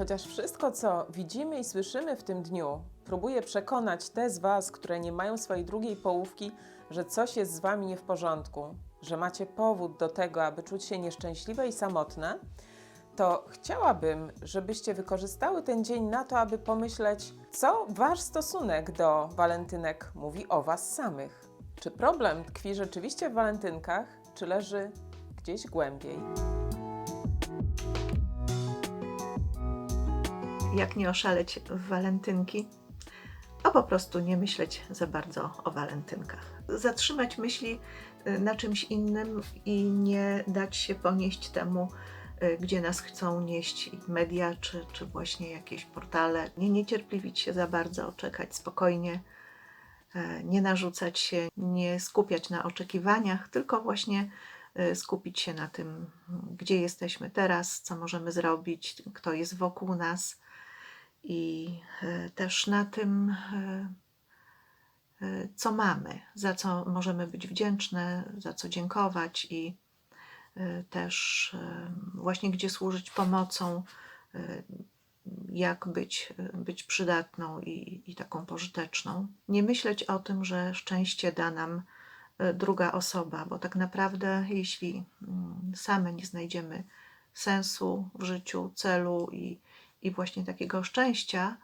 chociaż wszystko, co widzimy i słyszymy w tym dniu, próbuje przekonać te z Was, które nie mają swojej drugiej połówki, że coś jest z Wami nie w porządku, że macie powód do tego, aby czuć się nieszczęśliwe i samotne, to chciałabym, żebyście wykorzystały ten dzień na to, aby pomyśleć, co Wasz stosunek do walentynek mówi o Was samych. Czy problem tkwi rzeczywiście w walentynkach, czy leży gdzieś głębiej? Jak nie oszaleć w walentynki, a po prostu nie myśleć za bardzo o walentynkach. Zatrzymać myśli y, na czymś innym i nie dać się ponieść temu, y, gdzie nas chcą nieść media czy, czy właśnie jakieś portale. Nie niecierpliwić się za bardzo, czekać spokojnie, e, nie narzucać się, nie skupiać na oczekiwaniach, tylko właśnie y, skupić się na tym, gdzie jesteśmy teraz, co możemy zrobić, kto jest wokół nas i e, też na tym, e, e, co mamy, za co możemy być wdzięczne, za co dziękować i też właśnie gdzie służyć pomocą, jak być, być przydatną i, i taką pożyteczną. Nie myśleć o tym, że szczęście da nam druga osoba, bo tak naprawdę, jeśli mm, same nie znajdziemy sensu w życiu, celu i, i właśnie takiego szczęścia,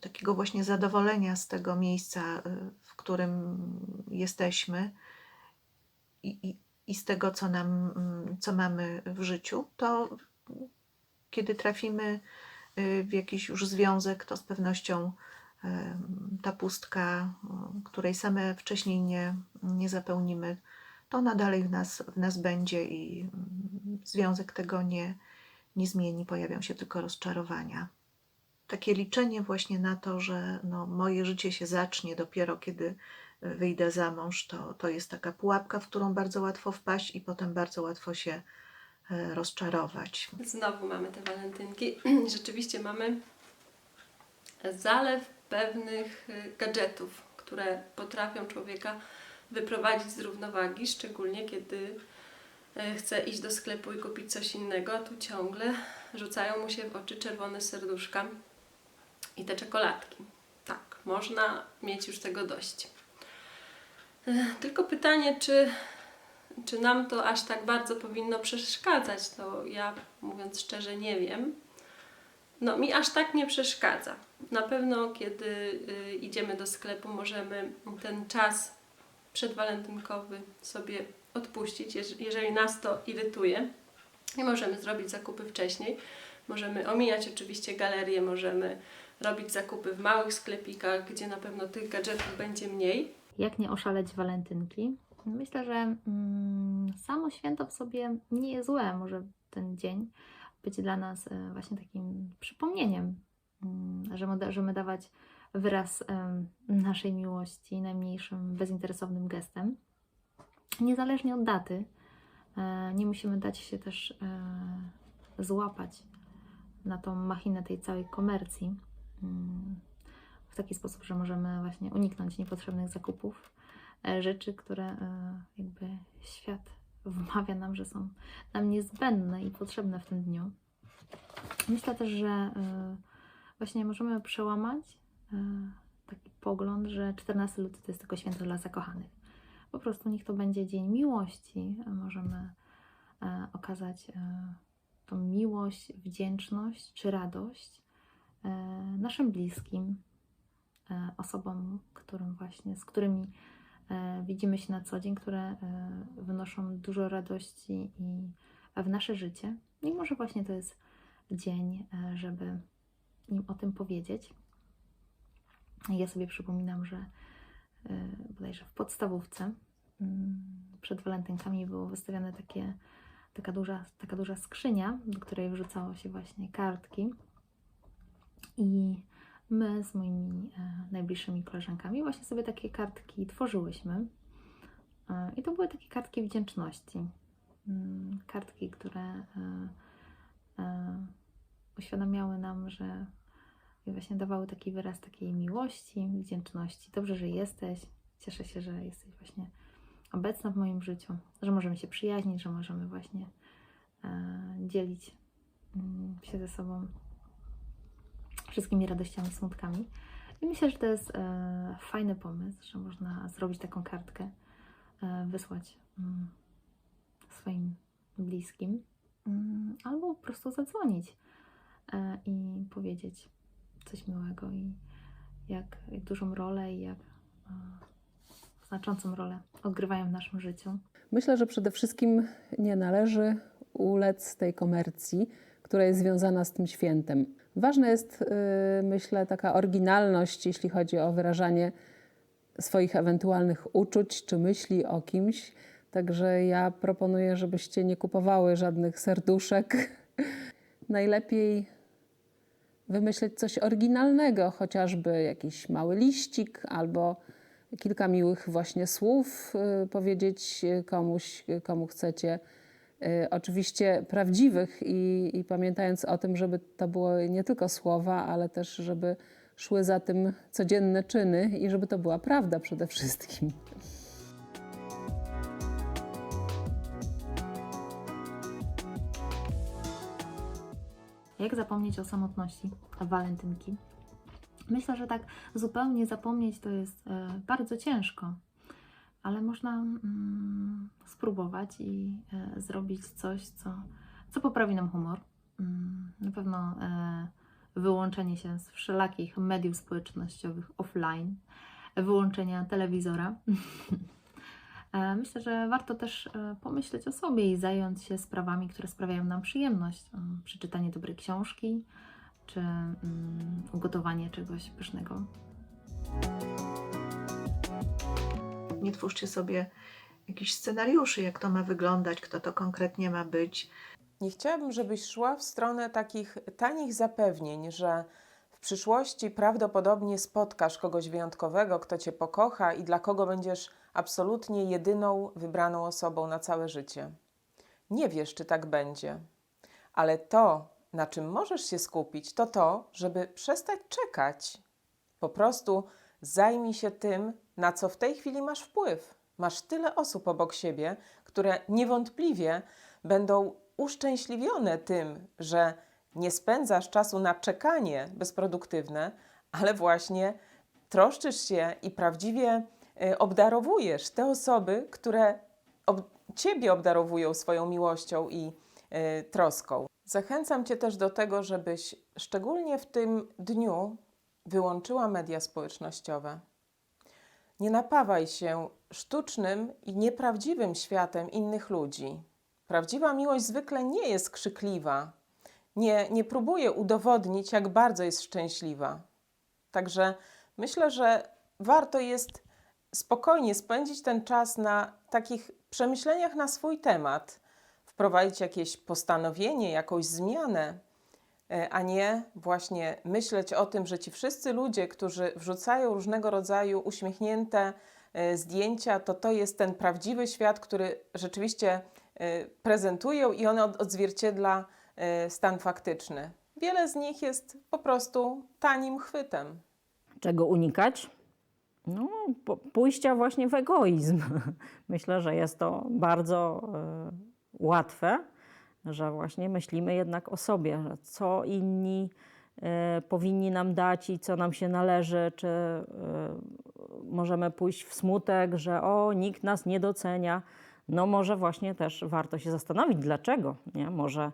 takiego właśnie zadowolenia z tego miejsca, y, w którym jesteśmy i, i, i z tego, co, nam, mm, co mamy w życiu, to kiedy trafimy y, w jakiś już związek, to z pewnością ta pustka, której same wcześniej nie, nie zapełnimy, to ona dalej w nas, w nas będzie i mm, związek tego nie, nie zmieni, pojawią się tylko rozczarowania. Takie liczenie właśnie na to, że no, moje życie się zacznie dopiero kiedy y, wyjdę za mąż, to, to jest taka pułapka, w którą bardzo łatwo wpaść i potem bardzo łatwo się e, rozczarować. Znowu mamy te walentynki. Rzeczywiście mamy zalew pewnych y, gadżetów, które potrafią człowieka wyprowadzić z równowagi, szczególnie kiedy chce iść do sklepu i kupić coś innego, a tu ciągle rzucają mu się w oczy czerwone serduszka i te czekoladki. Tak, można mieć już tego dość. Y, Tylko pytanie, czy czy nam to aż tak bardzo powinno przeszkadzać, to ja mówiąc szczerze nie wiem. No mi aż tak nie przeszkadza. Na pewno kiedy y, idziemy do sklepu możemy ten czas przedwalentynkowy sobie odpuścić, jeż- jeżeli nas to irytuje. Możemy zrobić zakupy wcześniej. Możemy omijać oczywiście galerie, możemy robić zakupy w małych sklepikach, gdzie na pewno tych gadżetów będzie mniej. Jak nie oszaleć walentynki? Myślę, że mm, samo święto w sobie nie jest złe. Może ten dzień być dla nas e, właśnie takim przypomnieniem, mm, że możemy dawać wyraz naszej miłości najmniejszym bezinteresownym gestem. Niezależnie od daty, e, nie musimy dać się też e, złapać na tą machinę tej całej komercji mm, w taki sposób, że możemy właśnie uniknąć niepotrzebnych zakupów e, rzeczy, które jakby świat wmawia nam, że są nam niezbędne i potrzebne w tym dniu. Myślę też, że właśnie możemy przełamać taki pogląd, że 14 luty to jest tylko święto dla zakochanych. Po prostu niech to będzie dzień miłości. Możemy e, okazać e, tą miłość, wdzięczność czy radość e, naszym bliskim, osobom, którym właśnie, z którymi widzimy się na co dzień, które wnoszą dużo radości i w nasze życie. I może właśnie to jest dzień, żeby im o tym powiedzieć. Ja sobie przypominam, że bodajże w podstawówce przed walentynkami było wystawione takie, taka, duża, taka duża skrzynia, do której wrzucało się właśnie kartki. I my z moimi e, najbliższymi koleżankami właśnie sobie takie kartki tworzyłyśmy. E, I to były takie kartki wdzięczności. Mm, Kartki, które e, uświadamiały nam, że właśnie dawały taki wyraz takiej miłości, wdzięczności. Dobrze, że jesteś. Cieszę się, że jesteś właśnie obecna w moim życiu, że możemy się przyjaźnić, że możemy właśnie e, dzielić mm, się ze sobą wszystkimi radościami, smutkami. I myślę, że to jest e, fajny pomysł, że można zrobić taką kartkę, e, wysłać mm, swoim bliskim, mm, albo po prostu zadzwonić i powiedzieć coś miłego i jak, jak dużą rolę i jak znaczącą rolę odgrywają w naszym życiu. Myślę, że przede wszystkim nie należy ulec tej komercji, która jest związana z tym świętem. Ważna jest, yy, myślę, taka oryginalność, jeśli chodzi o wyrażanie swoich ewentualnych uczuć czy myśli o kimś. Także ja proponuję, żebyście nie kupowały żadnych serduszek. Najlepiej wymyśleć coś oryginalnego, chociażby jakiś mały liścik albo kilka miłych właśnie słów y, powiedzieć y, komuś, y, komu chcecie. Oczywiście prawdziwych i, i pamiętając o tym, żeby to było nie tylko słowa, ale też, żeby szły za tym codzienne czyny i żeby to była prawda przede wszystkim. Jak zapomnieć o samotności walentynki? Myślę, że tak zupełnie zapomnieć to jest e, bardzo ciężko, ale można mm, spróbować i e, zrobić coś, co, co poprawi nam humor. Mm, na pewno e, wyłączenie się z wszelakich mediów społecznościowych offline, wyłączenia telewizora. Myślę, że warto też pomyśleć o sobie i zająć się sprawami, które sprawiają nam przyjemność. Mm, Przeczytanie dobrej książki, czy mm, ugotowanie czegoś pysznego. Nie twórzcie sobie jakichś scenariuszy, jak to ma wyglądać, kto to konkretnie ma być. Nie chciałabym, żebyś szła w stronę takich tanich zapewnień, że w przyszłości prawdopodobnie spotkasz kogoś wyjątkowego, kto cię pokocha i dla kogo będziesz absolutnie jedyną wybraną osobą na całe życie. Nie wiesz, czy tak będzie, ale to, na czym możesz się skupić, to to, żeby przestać czekać. Po prostu zajmij się tym, na co w tej chwili masz wpływ. Masz tyle osób obok siebie, które niewątpliwie będą uszczęśliwione tym, że nie spędzasz czasu na czekanie bezproduktywne, ale właśnie troszczysz się i prawdziwie y, obdarowujesz te osoby, które ob- Ciebie obdarowują swoją miłością i y, troską. Zachęcam Cię też do tego, żebyś szczególnie w tym dniu wyłączyła media społecznościowe. Nie napawaj się sztucznym i nieprawdziwym światem innych ludzi. Prawdziwa miłość zwykle nie jest krzykliwa, nie, nie próbuje udowodnić, jak bardzo jest szczęśliwa. Także myślę, że warto jest spokojnie spędzić ten czas na takich przemyśleniach na swój temat, wprowadzić jakieś postanowienie, jakąś zmianę, e, a nie właśnie myśleć o tym, że ci wszyscy ludzie, którzy wrzucają różnego rodzaju uśmiechnięte e, zdjęcia, to to jest ten prawdziwy świat, który rzeczywiście e, prezentują i on od- odzwierciedla stan faktyczny. Wiele z nich jest po prostu tanim chwytem. Czego unikać? No, pójścia właśnie w egoizm. Myślę, że jest to bardzo łatwe, że właśnie myślimy jednak o sobie, że co inni e, powinni nam dać i co nam się należy, czy e, możemy pójść w smutek, że o, nikt nas nie docenia. No może właśnie też warto się zastanowić, dlaczego, nie? Może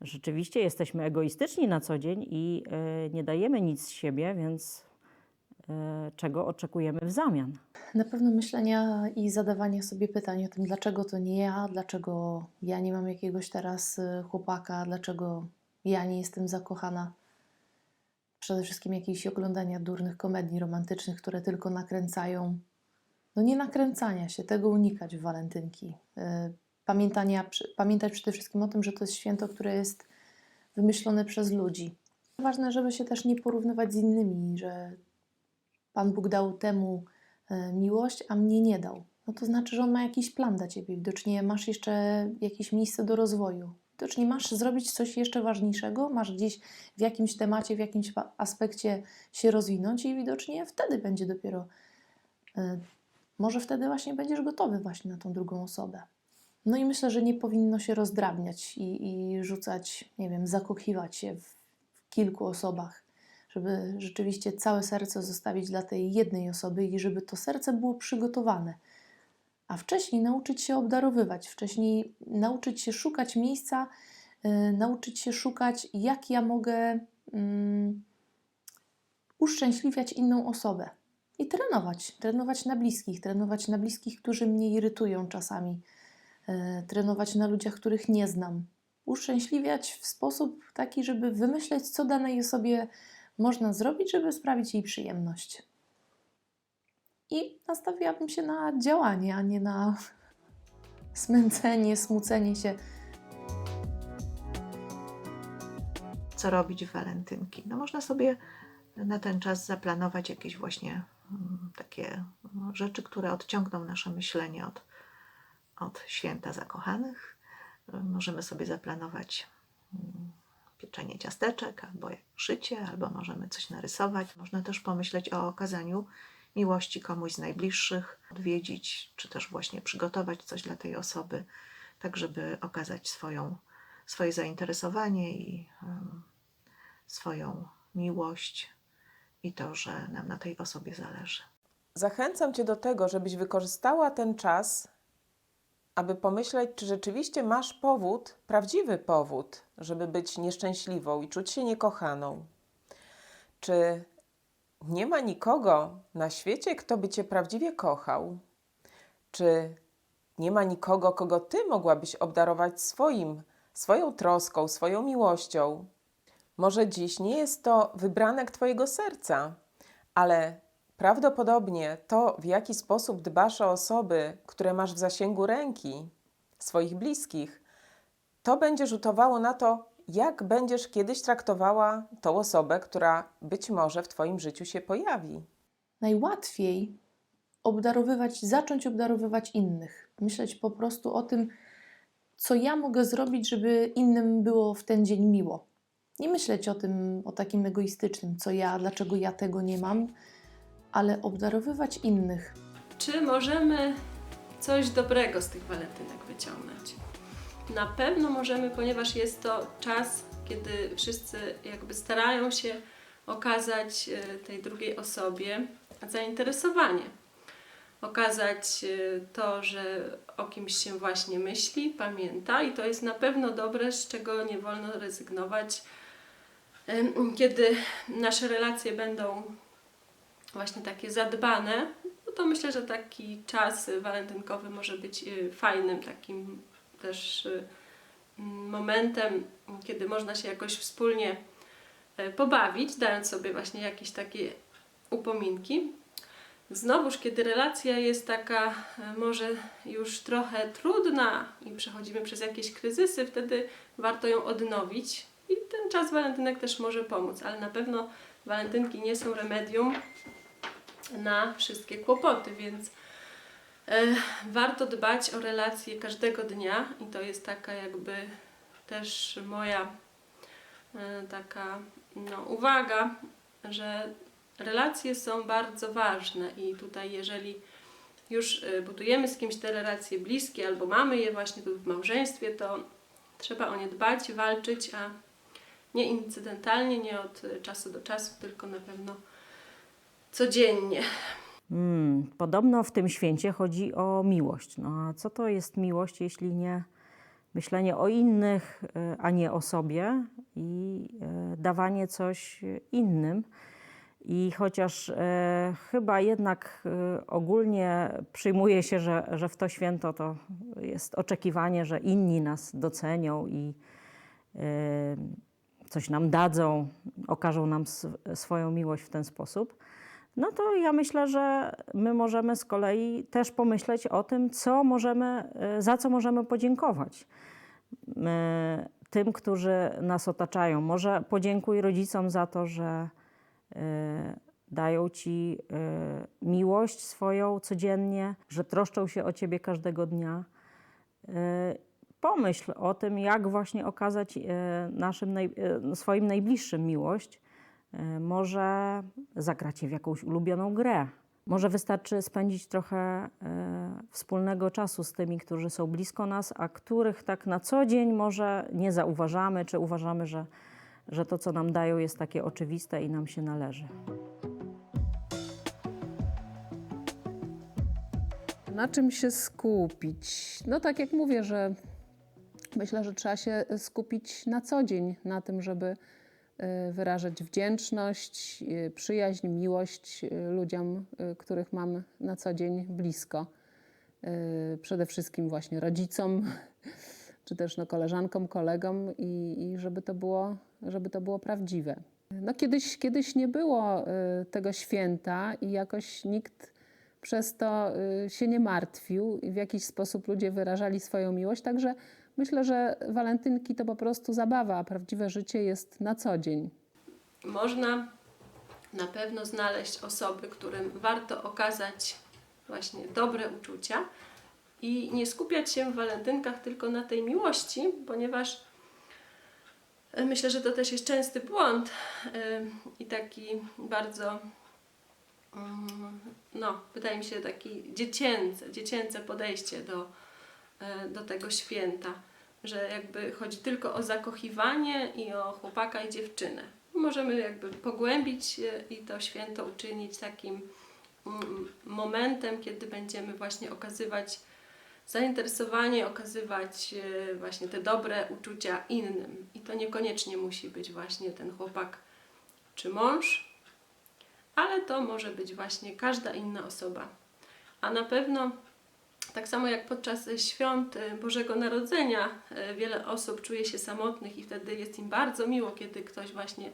rzeczywiście jesteśmy egoistyczni na co dzień i e, nie dajemy nic z siebie, więc czego oczekujemy w zamian. Na pewno myślenia i zadawania sobie pytań o tym, dlaczego to nie ja, dlaczego ja nie mam jakiegoś teraz y, chłopaka, dlaczego ja nie jestem zakochana. Przede wszystkim jakieś oglądania durnych komedii romantycznych, które tylko nakręcają. No nie nakręcania się, tego unikać w walentynki. Y, Pamiętania, pamiętać przede wszystkim o tym, że to jest święto, które jest wymyślone przez ludzi. Ważne, żeby się też nie porównywać z innymi, że Pan Bóg dał temu e, miłość, a mnie nie dał. No to znaczy, że on ma jakiś plan dla ciebie. Widocznie masz jeszcze jakieś miejsce do rozwoju. Widocznie masz zrobić coś jeszcze ważniejszego, masz gdzieś w jakimś temacie, w jakimś aspekcie się rozwinąć i widocznie wtedy będzie dopiero, e, może wtedy właśnie będziesz gotowy właśnie na tą drugą osobę. No i myślę, że nie powinno się rozdrabniać i, i rzucać, nie wiem, zakochiwać się w, w kilku osobach, żeby rzeczywiście całe serce zostawić dla tej jednej osoby i żeby to serce było przygotowane. A wcześniej nauczyć się obdarowywać, wcześniej nauczyć się szukać miejsca, y, nauczyć się szukać, jak ja mogę mm, uszczęśliwiać inną osobę. I trenować, trenować na bliskich, trenować na bliskich, którzy mnie irytują czasami, e, trenować na ludziach, których nie znam. Uszczęśliwiać w sposób taki, żeby wymyśleć, co danej osobie można zrobić, żeby sprawić jej przyjemność. I nastawiłabym się na działanie, a nie na smęcenie, smucenie się. co robić w walentynki. No można sobie na ten czas zaplanować jakieś właśnie mm, takie no, rzeczy, które odciągną nasze myślenie od, od święta zakochanych. Możemy sobie zaplanować mm, pieczenie ciasteczek, albo szycie, albo możemy coś narysować. Można też pomyśleć o okazaniu miłości komuś z najbliższych, odwiedzić, czy też właśnie przygotować coś dla tej osoby, tak żeby okazać swoją, swoje zainteresowanie i em, swoją miłość i to, że nam na tej osobie zależy. Zachęcam Cię do tego, żebyś wykorzystała ten czas, aby pomyśleć, czy rzeczywiście masz powód, prawdziwy powód, żeby być nieszczęśliwą i czuć się niekochaną. Czy nie ma nikogo na świecie, kto by Cię prawdziwie kochał? Czy nie ma nikogo, kogo Ty mogłabyś obdarować swoim, swoją troską, swoją miłością? Może dziś nie jest to wybranek Twojego serca, ale prawdopodobnie to, w jaki sposób dbasz o osoby, które masz w zasięgu ręki, swoich bliskich, to będzie rzutowało na to, jak będziesz kiedyś traktowała tą osobę, która być może w Twoim życiu się pojawi. najłatwiej obdarowywać, zacząć obdarowywać innych. Myśleć po prostu o tym, co ja mogę zrobić, żeby innym było w ten dzień miło. Nie myśleć o tym, o takim egoistycznym, co ja, dlaczego ja tego nie mam, ale obdarowywać innych. Czy możemy coś dobrego z tych walentynek wyciągnąć? Na pewno możemy, ponieważ jest to czas, kiedy wszyscy jakby starają się okazać e, tej drugiej osobie zainteresowanie. Okazać e, to, że o kimś się właśnie myśli, pamięta i to jest na pewno dobre, z czego nie wolno rezygnować. Kiedy nasze relacje będą właśnie takie zadbane, no to myślę, że taki czas walentynkowy może być y, fajnym takim też y, momentem, kiedy można się jakoś wspólnie e, pobawić, dając sobie właśnie jakieś takie upominki. Znowuż, kiedy relacja jest taka e, może już trochę trudna i przechodzimy przez jakieś kryzysy, wtedy warto ją odnowić i ten czas walentynek też może pomóc, ale na pewno walentynki nie są remedium na wszystkie kłopoty, więc e, warto dbać o relacje każdego dnia i to jest taka jakby też moja e, taka no, uwaga, że relacje są bardzo ważne i tutaj jeżeli już e, budujemy z kimś te relacje bliskie albo mamy je właśnie w małżeństwie, to trzeba o nie dbać, walczyć, a nie incydentalnie, nie od czasu do czasu, tylko na pewno codziennie. Mm, podobno w tym święcie chodzi o miłość. No a co to jest miłość, jeśli nie myślenie o innych, e, a nie o sobie i e, dawanie coś innym? I chociaż e, chyba jednak e, ogólnie przyjmuje się, że, że w to święto to jest oczekiwanie, że inni nas docenią i e, coś nam dadzą, okażą nam sw- swoją miłość w ten sposób, no to ja myślę, że my możemy z kolei też pomyśleć o tym, co możemy, e, za co możemy podziękować e, tym, którzy nas otaczają. Może podziękuj rodzicom za to, że e, dają ci miłość swoją codziennie, że troszczą się o ciebie każdego dnia. Pomyśl o tym, jak właśnie okazać naszym swoim najbliższym miłość. E, Może zagracie w jakąś ulubioną grę, Może wystarczy spędzić trochę e, wspólnego czasu z tymi, którzy są blisko nas, a których tak na co dzień może nie zauważamy, czy uważamy, że, że to, co nam dają, jest takie oczywiste i nam się należy. Na czym się skupić? No tak jak mówię, że myślę, że trzeba się skupić na co dzień na tym, żeby wyrażać wdzięczność, y, przyjaźń, miłość y, ludziom, y, których mam na co dzień blisko. Y, Przede wszystkim właśnie rodzicom, czy też no koleżankom, kolegom i, i żeby, to było, żeby to było prawdziwe. No kiedyś, kiedyś nie było y, tego święta i jakoś nikt przez to y, się nie martwił i w jakiś sposób ludzie wyrażali swoją miłość. Także myślę, że walentynki to po prostu zabawa, a prawdziwe życie jest na co dzień. Można na pewno znaleźć osoby, którym warto okazać właśnie dobre uczucia i nie skupiać się w walentynkach tylko na tej miłości, ponieważ e, myślę, że to też jest częsty błąd e, i taki bardzo, mm, no, wydaje mi się, taki dziecięce, dziecięce podejście do, e, do tego święta, że jakby chodzi tylko o zakochiwanie i o chłopaka i dziewczynę. Możemy jakby pogłębić i to święto uczynić takim mm, momentem, kiedy będziemy właśnie okazywać zainteresowanie, okazywać e, właśnie te dobre uczucia innym. I to niekoniecznie musi być właśnie ten chłopak czy mąż, ale to może być właśnie każda inna osoba. A na pewno tak samo jak podczas świąt e, Bożego Narodzenia e, wiele osób czuje się samotnych i wtedy jest im bardzo miło, kiedy ktoś właśnie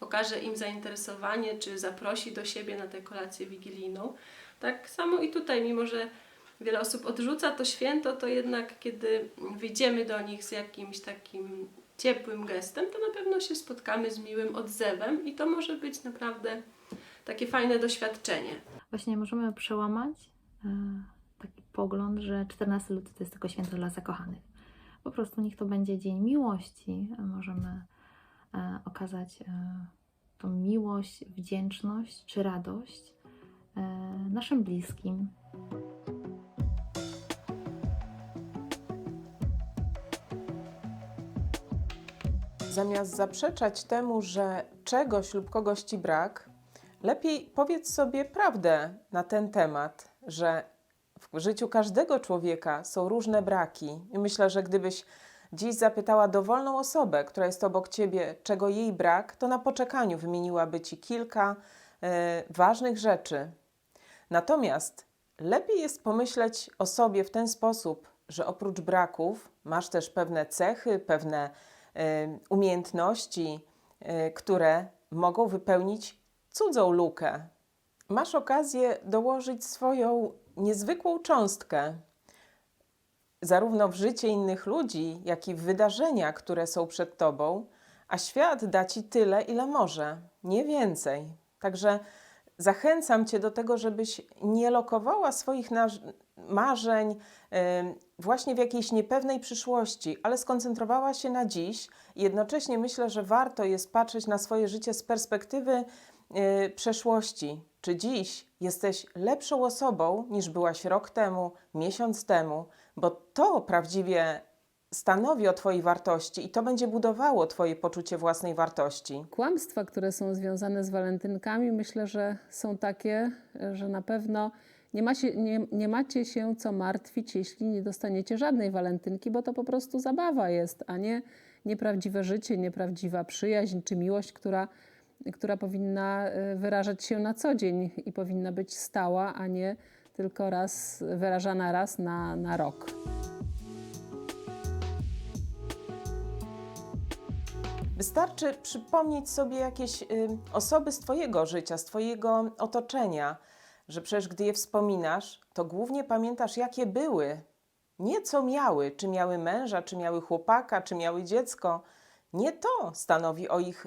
okaże im zainteresowanie czy zaprosi do siebie na tę kolację wigilijną. Tak samo i tutaj, mimo że wiele osób odrzuca to święto, to jednak kiedy wyjdziemy do nich z jakimś takim ciepłym gestem, to na pewno się spotkamy z miłym odzewem i to może być naprawdę takie fajne doświadczenie. Właśnie możemy przełamać e, taki pogląd, że 14 luty to jest tylko święto dla zakochanych. Po prostu niech to będzie dzień miłości. Możemy e, okazać e, tą miłość, wdzięczność czy radość e, naszym bliskim. Zamiast zaprzeczać temu, że czegoś lub kogoś ci brak, lepiej powiedz sobie prawdę na ten temat, że w życiu każdego człowieka są różne braki. I myślę, że gdybyś dziś zapytała dowolną osobę, która jest obok ciebie, czego jej brak, to na poczekaniu wymieniłaby ci kilka e, ważnych rzeczy. Natomiast lepiej jest pomyśleć o sobie w ten sposób, że oprócz braków masz też pewne cechy, pewne e, umiejętności, e, które mogą wypełnić cudzą lukę. Masz okazję dołożyć swoją niezwykłą cząstkę, zarówno w życie innych ludzi, jak i w wydarzenia, które są przed tobą, a świat da ci tyle, ile może, nie więcej. Także zachęcam cię do tego, żebyś nie lokowała swoich marzeń właśnie w jakiejś niepewnej przyszłości, ale skoncentrowała się na dziś. Jednocześnie myślę, że warto jest patrzeć na swoje życie z perspektywy y, przeszłości. Czy dziś jesteś lepszą osobą niż byłaś rok temu, miesiąc temu, bo to prawdziwie stanowi o Twojej wartości i to będzie budowało Twoje poczucie własnej wartości. Kłamstwa, które są związane z walentynkami, myślę, że są takie, że na pewno nie, nie, nie macie się co martwić, jeśli nie dostaniecie żadnej walentynki, bo to po prostu zabawa jest, a nie nieprawdziwe życie, nieprawdziwa przyjaźń czy miłość, która, która powinna y, wyrażać się na co dzień i powinna być stała, a nie tylko raz wyrażana raz na, na rok. Wystarczy przypomnieć sobie jakieś y, osoby z Twojego życia, z Twojego otoczenia, że przecież gdy je wspominasz, to głównie pamiętasz, jakie były. Nie co miały, czy miały męża, czy miały chłopaka, czy miały dziecko. Nie to stanowi o ich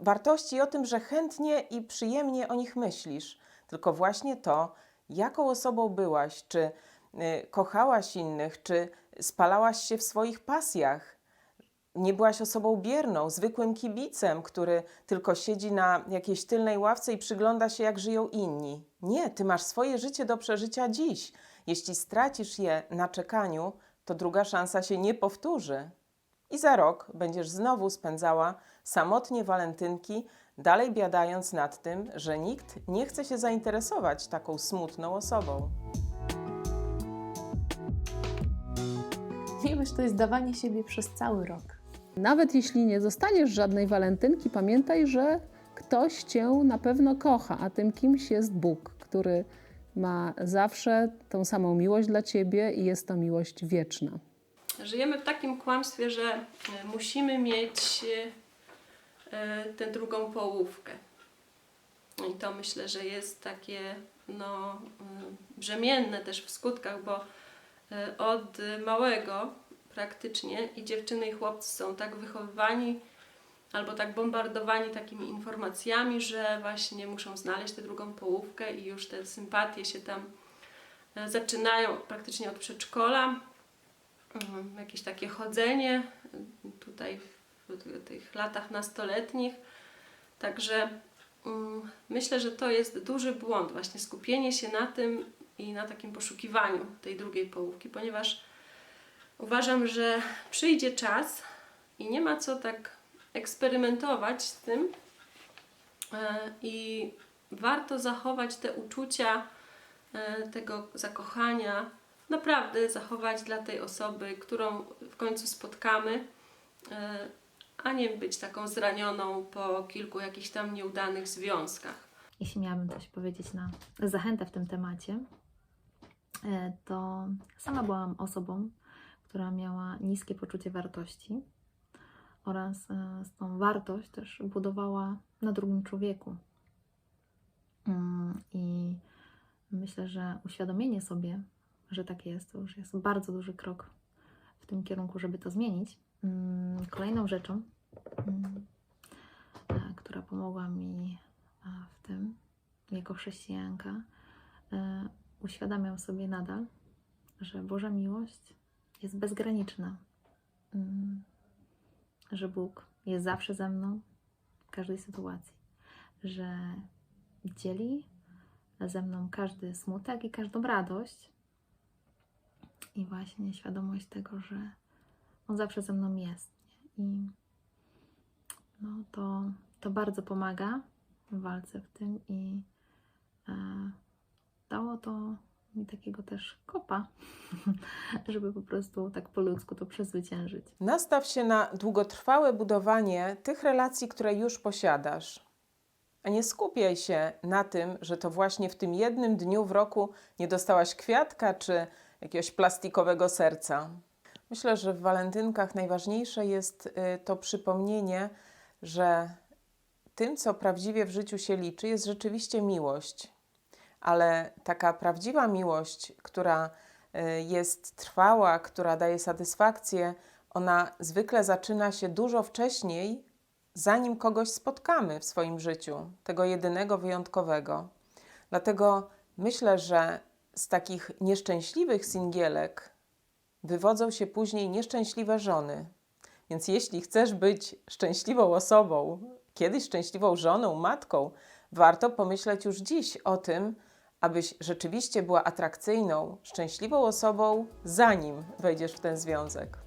wartości i o tym, że chętnie i przyjemnie o nich myślisz, tylko właśnie to, jaką osobą byłaś, czy y, kochałaś innych, czy spalałaś się w swoich pasjach, nie byłaś osobą bierną, zwykłym kibicem, który tylko siedzi na jakiejś tylnej ławce i przygląda się, jak żyją inni. Nie, ty masz swoje życie do przeżycia dziś. Jeśli stracisz je na czekaniu, to druga szansa się nie powtórzy. I za rok będziesz znowu spędzała samotnie walentynki, dalej biadając nad tym, że nikt nie chce się zainteresować taką smutną osobą. Miłość to jest dawanie siebie przez cały rok. Nawet jeśli nie dostaniesz żadnej walentynki, pamiętaj, że ktoś cię na pewno kocha, a tym kimś jest Bóg, który ma zawsze tą samą miłość dla ciebie i jest to miłość wieczna. Żyjemy w takim kłamstwie, że e, musimy mieć e, e, tę drugą połówkę. I to myślę, że jest takie no, mm, brzemienne też w skutkach, bo od małego praktycznie i dziewczyny i chłopcy są tak wychowywani albo tak bombardowani takimi informacjami, że właśnie muszą znaleźć tę drugą połówkę i już te sympatie się tam zaczynają praktycznie od przedszkola. Mhm, jakieś takie chodzenie tutaj w tych latach nastoletnich. Także mm, myślę, że to jest duży błąd, właśnie skupienie się na tym i na takim poszukiwaniu tej drugiej połówki, ponieważ uważam, że przyjdzie czas i nie ma co tak eksperymentować z tym e, i warto zachować te uczucia e, tego zakochania, naprawdę zachować dla tej osoby, którą w końcu spotkamy, e, a nie być taką zranioną po kilku jakichś tam nieudanych związkach. Jeśli miałabym coś powiedzieć na zachętę w tym temacie, e, to sama byłam osobą, która miała niskie poczucie wartości oraz e, tą wartość też budowała na drugim człowieku. Mm, I myślę, że uświadomienie sobie, że tak jest, to już jest bardzo duży krok w tym kierunku, żeby to zmienić. Mm, Kolejną rzeczą, mm, e, która pomogła mi e, w tym, jako chrześcijanka, e, uświadamiam sobie nadal, że Boża miłość jest bezgraniczna. Mm, Że Bóg jest zawsze ze mną w każdej sytuacji. Że dzieli ze mną każdy smutek i każdą radość. I właśnie świadomość tego, że On zawsze ze mną jest. nie? I no, to, to bardzo pomaga w walce w tym i e, dało to mi takiego też kopa, żeby po prostu tak po ludzku to przezwyciężyć. Nastaw się na długotrwałe budowanie tych relacji, które już posiadasz. A nie skupiaj się na tym, że to właśnie w tym jednym dniu w roku nie dostałaś kwiatka czy jakiegoś plastikowego serca. Myślę, że w walentynkach najważniejsze jest y, to przypomnienie, że tym, co prawdziwie w życiu się liczy, jest rzeczywiście miłość. Ale taka prawdziwa miłość, która y, jest trwała, która daje satysfakcję, ona zwykle zaczyna się dużo wcześniej, zanim kogoś spotkamy w swoim życiu, tego jedynego, wyjątkowego. Dlatego myślę, że z takich nieszczęśliwych singielek wywodzą się później nieszczęśliwe żony. Więc jeśli chcesz być szczęśliwą osobą, kiedyś szczęśliwą żoną, matką, warto pomyśleć już dziś o tym, abyś rzeczywiście była atrakcyjną, szczęśliwą osobą, zanim wejdziesz w ten związek.